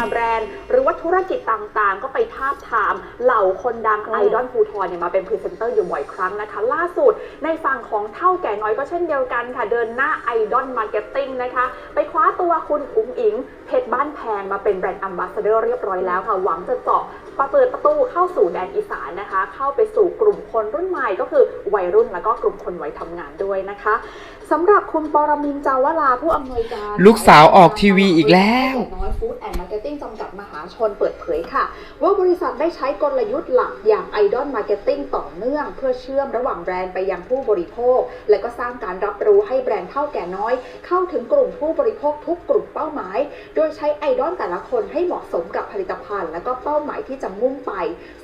าแบรนด์ หรือว่าธุรกิจต่างๆ ก็ไปทาบทามเหล่าคนดังอืมไอดอลภูทรเนี่ยมาเป็นพรีเซนเตอร์อยู่บ่อยครั้งนะคะ ล่าสุดในฝั่งของเท่าแก่น้อยก็เช่นเดียวกันค่ะ เดินหน้าไอดอลมาร์เก็ตติ้งนะคะ ไปคว้าตัวคุณอุ๋งอิง เพชรบ้านแพงมาเป็นแบรนด์อัมบาสเดอร์เรียบร้อยแล้วค่ะ หวังจะเจาะเปิดประตูเข้าสู่แดนอีสานนะคะ เข้าไปสู่กลุ่มคนรุ่นใหม่ก็คือวัยรุ่นแล้วก็กลุ่มคนวัยทำงานด้วยนะคะ สำหรับคุณปรมินทร์จาวราผู้อำนวยการ ลูกสาวออกทีวีอีกแล้ว น้อยฟู้ดแอนด์มาร์เก็ตติ้งจำกัดมหาชนเปิดเผยค่ะ ว่าบริษัทได้ใช้กลยุทธ์หลักอย่างไอดอลมาร์เก็ตติ้งต่อเนื่อง เพื่อเชื่อมระหว่างแบรนด์ไปยังผู้บริโภค และก็สร้างการรับรู้ให้แบรนด์เท่าแก่น้อย เข้าถึงกลุ่มผู้บริโภคทุกกลุ่มเป้าหมาย โดยใช้ไอดอลแต่ละคนให้เหมาะสมกับผลิตภัณฑ์ และก็เป้าหมายที่จะมุ่งไป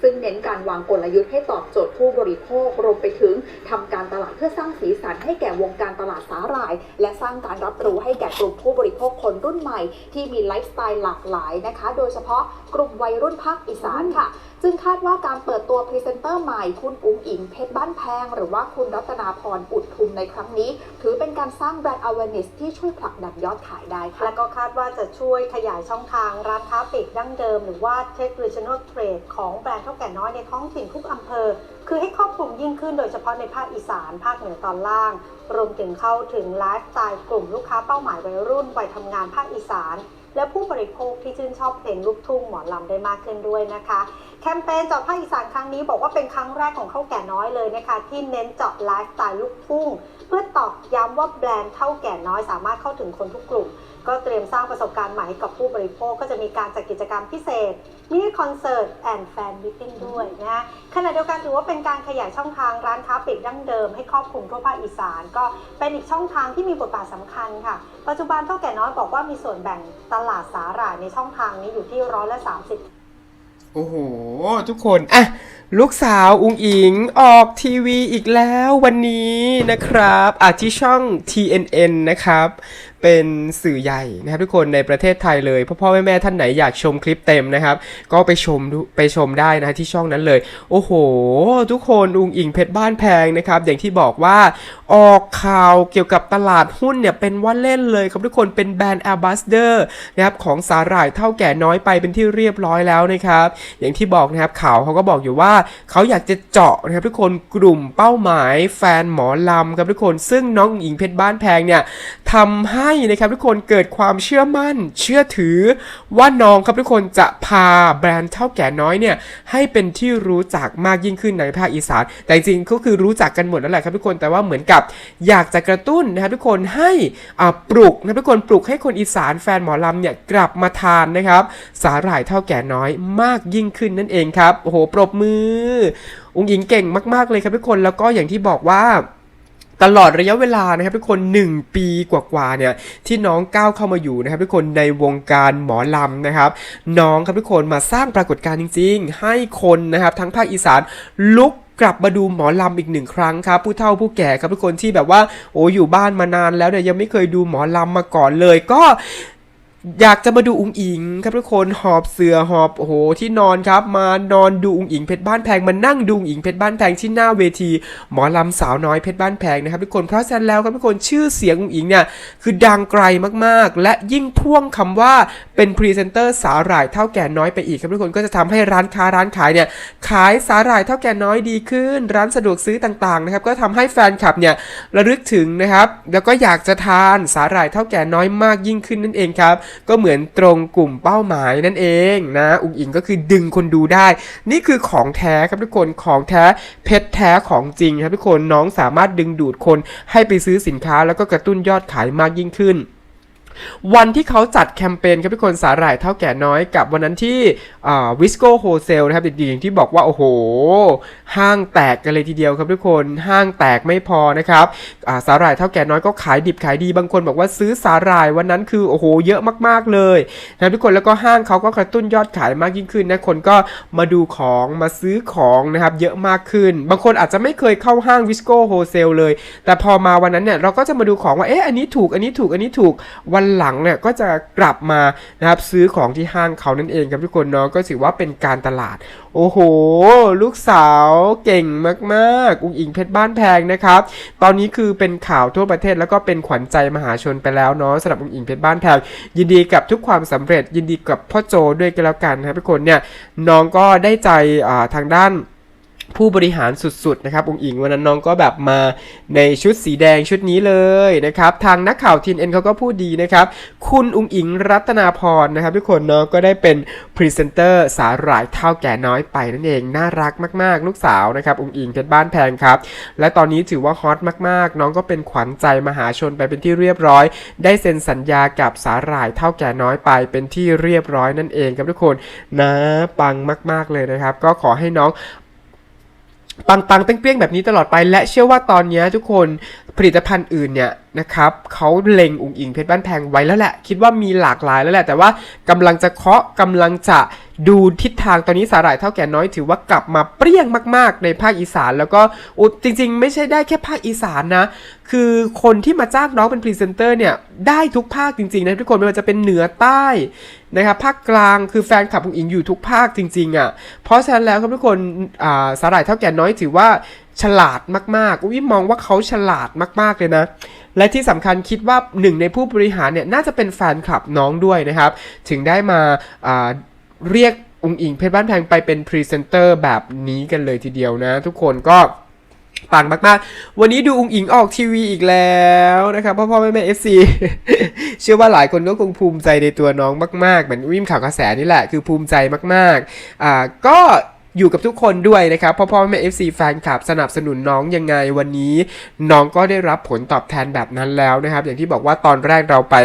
ซึ่งเน้นการวางกลยุทธ์ให้ตอบโจทย์ผู้บริโภครวมไปถึงทำการตลาดเพื่อสร้างสีสันให้แก่วงการตลาดสาหร่าย และสร้างการรับรู้ให้แก่กลุ่มผู้บริโภคคนรุ่นใหม่ ที่มีไลฟ์สไตล์หลากหลายนะคะ โดยเฉพาะกลุ่มวัยรุ่นภาคอีสานค่ะซึ่งคาดว่าการเปิดตัวพรีเซนเตอร์ใหม่คุณอุ้งอิงเพชรบ้านแพง หรือว่าคุณรัตนาพรอุดทุมในครั้งนี้ ถือเป็นการสร้างแบรนด์ awareness ที่ช่วยผลักดันยอดขายได้ค่ะและก็คาดว่าจะช่วยขยายช่องทางร้านค้าปลีกดั้งเดิม หรือว่า Tech Regional Trade ของแบรนด์เท่าแก่น้อยในท้องถิ่นทุกอำเภอ คือให้ครอบคลุมยิ่งขึ้นโดยเฉพาะในภาคอีสานภาคเหนือตอนล่าง รวมถึงเข้าถึงไลฟ์สไตล์กลุ่มลูกค้าเป้าหมายวัยรุ่นวัยทำงานภาคอีสาน และผู้บริโภคที่ชื่นชอบเพลงลูกทุ่งหมอลำได้มากขึ้นด้วยนะคะ แคมเปญเจาะภาคอีสานครั้งนี้บอกว่าเป็นครั้งแรกของข้าวแก่น้อยเลยนะคะ ที่เน้นเจาะไลฟ์สไตล์ลูกทุ่ง เพื่อตอกย้ำว่าแบรนด์เท่าแก่น้อยสามารถเข้าถึงคนทุกกลุ่ม ก็เตรียมสร้างประสบการณ์ใหม่ให้กับผู้บริโภคก็จะมีการจัดกิจกรรมพิเศษมินิคอนเสิร์ตแอนด์แฟนมิทติ้งด้วยนะขณะเดียวกันถือว่าเป็นการขยายช่องทางร้านค้าปลีกดั้งเดิมให้ครอบคลุมทั่วภาคอีสาน ก็เป็นอีกช่องทางที่มีบทบาทสำคัญค่ะ ปัจจุบันเท่าแก่น้อยบอกว่ามีส่วนแบ่งตลาดสาหร่ายในช่องทางนี้อยู่ที่ร้อยละสามสิบโอ้โห ทุกคนอะลูกสาวอุงอิงออกทีวีอีกแล้ววันนี้นะครับอะที่ช่อง TNN นะครับ เป็นสื่อใหญ่นะครับทุกคนในประเทศไทยเลยพ่อพ่อแม่แม่ท่านไหนอยากชมคลิปเต็มนะครับ ก็ไปชมไปชมได้นะที่ช่องนั้นเลย โอ้โห ทุกคนอุงอิงเพชรบ้านแพงนะครับ อย่างที่บอกว่าออกข่าวเกี่ยวกับตลาดหุ้นเนี่ยเป็นว่าเล่นเลยครับทุกคนเป็นแบรนด์ a m b a s s a d o r นะครับของสาหร่ายเท่าแก่น้อยไปเป็นที่เรียบร้อยแล้วนะครับ อย่างที่บอกนะครับข่าวเขาก็บอกอยู่ว่าเขาอยากจะเจาะนะครับทุกคนกลุ่มเป้าหมายแฟนหมอลำครับทุกคน ซึ่งน้องอุ๋งอิงเพชรบ้านแพงเนี่ยทำให้นะครับทุกคนเกิดความเชื่อมั่น เชื่อถือว่าน้องครับทุกคนจะพาแบรนด์เท่าแก่น้อยเนี่ยให้เป็นที่รู้จักมากยิ่งขึ้นในภาคอีสาน แต่จริงก็คือรู้จักกันหมดแล้วแหละครับทุกคนแต่ว่าเหมือนกับอยากจะกระตุ้นนะครับทุกคนให้ปลุกนะทุกคนปลุกให้คนอีสานแฟนหมอลำเนี่ยกลับมาทานนะครับ สาหร่ายเท่าแก่น้อยมากยิ่งขึ้นนั่นเองครับโอ้โหปรบมือ องค์หญิงเก่งมาก ๆเลยครับทุกคนแล้วก็อย่างที่บอกว่า ตลอดระยะเวลานะครับทุกคน 1 ปีกว่าๆเนี่ยที่น้องก้าวเข้ามาอยู่นะครับทุกคนในวงการหมอลำนะครับ น้องครับทุกคนมาสร้างปรากฏการณ์จริง ๆ ให้คนนะครับทั้งภาคอีสานลุกกลับมาดูหมอลำอีกหนึ่งครั้งครับ ผู้เฒ่าผู้แก่ครับทุกคนที่แบบว่า โอ้อยู่บ้านมานานแล้วเนี่ยยังไม่เคยดูหมอลำมาก่อนเลยก็ อยากจะมาดูอุงอิงครับทุกคนหอบเสือหอบโอ้โหที่นอนครับ มานอนดูอุงอิงเพชรบ้านแพงมานั่งดูอุงอิงเพชรบ้านแพงที่หน้าเวที หมอลำสาวน้อยเพชรบ้านแพงนะครับทุกคนเพราะฉะนั้นแล้วครับทุกคนชื่อเสียงอุงอิงเนี่ยคือดังไกลมากๆ และยิ่งพ่วงคำว่าเป็นพรีเซนเตอร์สาหร่ายเท่าแก่น้อยไปอีกครับทุกคนก็จะทำให้ร้านค้าร้านขายเนี่ยขายสาหร่ายเท่าแก่น้อยดีขึ้น ร้านสะดวกซื้อต่างๆนะครับก็ทำให้แฟนคลับเนี่ยระลึกถึงนะครับแล้วก็อยากจะทานสาหร่ายเท่าแก่น้อยมากยิ่งขึ้นนั่นเองครับก็เหมือนตรงกลุ่มเป้าหมายนั่นเองนะอุ๋งอิงก็คือดึงคนดูได้ นี่คือของแท้ครับทุกคนของแท้เพชรแท้ของจริงครับทุกคนน้องสามารถดึงดูดคนให้ไปซื้อสินค้าแล้วก็กระตุ้นยอดขายมากยิ่งขึ้น วันที่เขาจัดแคมเปญครับทุกคนสาหร่ายเท่าแก่น้อยกับวันนั้นที่วิสโก้โฮเซลนะครับจริงๆอย่างที่บอกว่า โอ้โห ห้างแตกกันเลยทีเดียวครับทุกคนห้างแตกไม่พอนะครับาสาหร่ายเท่าแก่น้อยก็ขายดิบขายดีบางคนบอกว่าซื้อสาหร่ายวันนั้นคือโอ้โหเยอะมากๆเลยนะทุกคนแล้วก็ห้างเขาก็กระตุ้นยอดขายมากยิ่งขึ้นนะคนก็มาดูของมาซื้อของนะครับเยอะมากขึ้น บางคนอาจจะไม่เคยเข้าห้างวิสโก้โฮเซลเลย แต่พอมาวันนั้นเนี่ยเราก็จะมาดูของว่าเอ๊ะอันนี้ถูกอันนี้ถูกอันนี้ถูกวันวันหลังเนี่ยก็จะกลับมานะครับซื้อของที่ห้างเขานั่นเองครับทุกคนเนาะก็ถือว่าเป็นการตลาด โอ้โห ลูกสาวเก่งมากๆ อุ้งอิงเพชรบ้านแพงนะครับ ตอนนี้คือเป็นข่าวทั่วประเทศแล้วก็เป็นขวัญใจมหาชนไปแล้วเนาะสำหรับอุ้งอิงเพชรบ้านแพงยินดีกับทุกความสำเร็จยินดีกับพ่อโจด้วยกันแล้วกันนะครับทุกคนเนี่ยน้องก็ได้ใจทางด้าน ผู้บริหารสุดๆนะครับองค์อิงวันนั้นน้องก็แบบมาในชุดสีแดงชุดนี้เลยนะครับ ทางนักข่าวทีนเอ็นเขาก็พูดดีนะครับ คุณองค์อิงรัตนาพรนะครับทุกคนเนาะก็ได้เป็นพรีเซนเตอร์สาหร่ายเท่าแก่น้อยไปนั่นเอง น่ารักมากๆ ลูกสาวนะครับองค์อิงเพชรบ้านแพงครับ และตอนนี้ถือว่าฮอตมากๆ น้องก็เป็นขวัญใจมหาชนไปเป็นที่เรียบร้อย ได้เซ็นสัญญากับสาหร่ายเท่าแก่น้อยไปเป็นที่เรียบร้อยนั่นเองครับทุกคนนะปังมาก ๆเลยนะครับ ก็ขอให้น้อง ปังปังๆเปี้ยงๆแบบนี้ตลอดไป และเชื่อว่าตอนนี้ทุกคนผลิตภัณฑ์อื่นเนี่ยนะครับเขาเล็งอุ๋งอิงเพชรบ้านแพงไว้แล้วแหละ คิดว่ามีหลากหลายแล้วแหละ แต่ว่ากำลังจะเคาะกำลังจะ ดูทิศทางตอนนี้สาหร่ายเท่าแก่น้อยถือว่ากลับมาเปรี้ยงมาก ๆ ในภาคอีสาน แล้วก็จริง ๆ ไม่ใช่ได้แค่ภาคอีสานนะ คือคนที่มาจ้างน้องเป็นพรีเซนเตอร์เนี่ย ได้ทุกภาคจริง ๆ นะทุกคนไม่ว่าจะเป็นเหนือใต้นะครับภาคกลางคือแฟนคลับอุ๋งอิงอยู่ทุกภาคจริง ๆอะเพราะฉะนั้นแล้วครับทุกคนอ่าสาหร่ายเท่าแก่น้อยถือว่าฉลาดมากๆอุ้ยมองว่าเขาฉลาดมาก ๆ เลยนะ และที่สำคัญคิดว่าหนึ่งในผู้บริหารเนี่ยน่าจะเป็นแฟนคลับน้องด้วยนะครับ ถึงได้มาอ่า เรียกอุงอิงเพชรบ้านแพงไปเป็นพรีเซนเตอร์แบบนี้กันเลยทีเดียวนะ ทุกคนก็ปังมากๆ วันนี้ดูอุงอิงออกทีวีอีกแล้วนะครับพ่อพ่อแม่แม่เอฟซีเชื่อว่าหลายคนก็คงภูมิใจในตัวน้องมากๆ เหมือนวิ่มข่าวกระแสนี่แหละ คือภูมิใจมากๆ อ่าก็อยู่กับทุกคนด้วยนะครับพ่อพ่อแม่เอฟซีแฟนคลับสนับสนุนน้องยังไงวันนี้ น้องก็ได้รับผลตอบแทนแบบนั้นแล้วนะครับ อย่างที่บอกว่าตอนแรกเราไป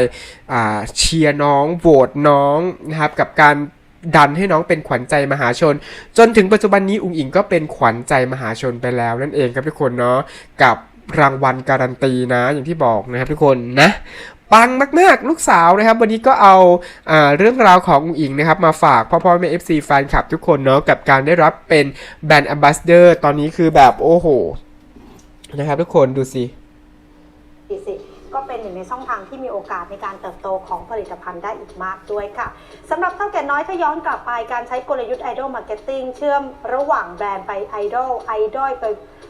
อ่าเชียร์น้องโหวตน้องนะครับกับการ ดันให้น้องเป็นขวัญใจมหาชน จนถึงปัจจุบันนี้อุ๋งอิงก็เป็นขวัญใจมหาชนไปแล้วนั่นเองครับทุกคนเนาะกับรางวัลการันตีนะ อย่างที่บอกนะครับทุกคนนะปังมาก ๆ ลูกสาวนะครับ วันนี้ก็เอาอาเรื่องราวของอุ๋งอิงนะครับ มาฝากพ่อพ่อแม่เอฟซีแฟนคลับทุกคนเนาะกับการได้รับเป็นแบรนด์แอมบาสเดอร์ตอนนี้คือแบบโอ้โหนะครับทุกคนดูสิสิ ก็เป็นหนึ่งในช่องทางที่มีโอกาสในการเติบโตของผลิตภัณฑ์ได้อีกมากด้วยค่ะสำหรับเท่าแก่น้อยถ้าย้อนกลับไปการใช้กลยุทธ์ Idol Marketing เชื่อมระหว่างแบรนด์ไปไอดอลไอดอลไป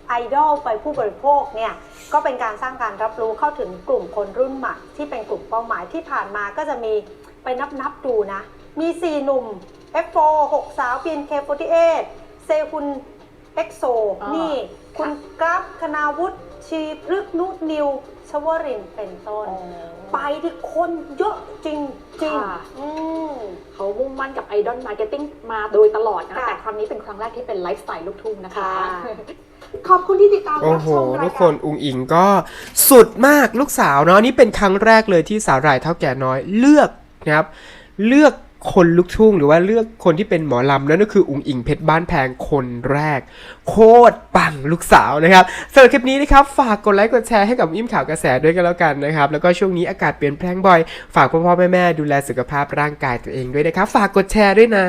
ไอดอลไปผู้บริโภคเนี่ยก็เป็นการสร้างการรับรู้เข้าถึงกลุ่มคนรุ่นใหม่ที่เป็นกลุ่มเป้าหมายที่ผ่านมาก็จะมีไปนับนับๆดูนะ มี 4 หนุ่ม F4 6 สาว BNK48 เซฮุนเอ็กโซอ๋อนี่ คุณกราฟคณาวุฒิ ชีพฤกษ์นุนิวชวรินทร์เป็นต้น ไปที่คนเยอะจริงจริงค่ะ อืม เขามุ่งมั่นกับไอดอลมาร์เก็ตติ้งมาโดยตลอดนะ ค่ะ แต่ครั้งนี้เป็นครั้งแรกที่เป็นไลฟ์สไตล์ลูกทุ่งนะคะค่ะขอบคุณที่ติดตามโอ้รับโห ชมรายทุกการคนอุงอิงก็สุดมากลูกสาวเนาะนี่เป็นครั้งแรกเลยที่สาวรายเท่าแก่น้อยเลือกนะครับ เลือก คนลุกทุ่งหรือว่าเลือกคนที่เป็นหมอลำนั่นก็คืออุงอิงเพชรบ้านแพงคนแรก โคตรปังลูกสาวนะครับสำหรับคลิปนี้นะครับฝากกดไลค์กดแชร์ให้กับอิ่มข่าวกระแสด้วยกันแล้วกันนะครับแล้วก็ช่วงนี้อากาศเปลี่ยนแปลงบ่อย ฝากพ่อพ่อแม่แม่ดูแลสุขภาพร่างกายตัวเองด้วยนะครับ ฝากกดแชร์ด้วยนะ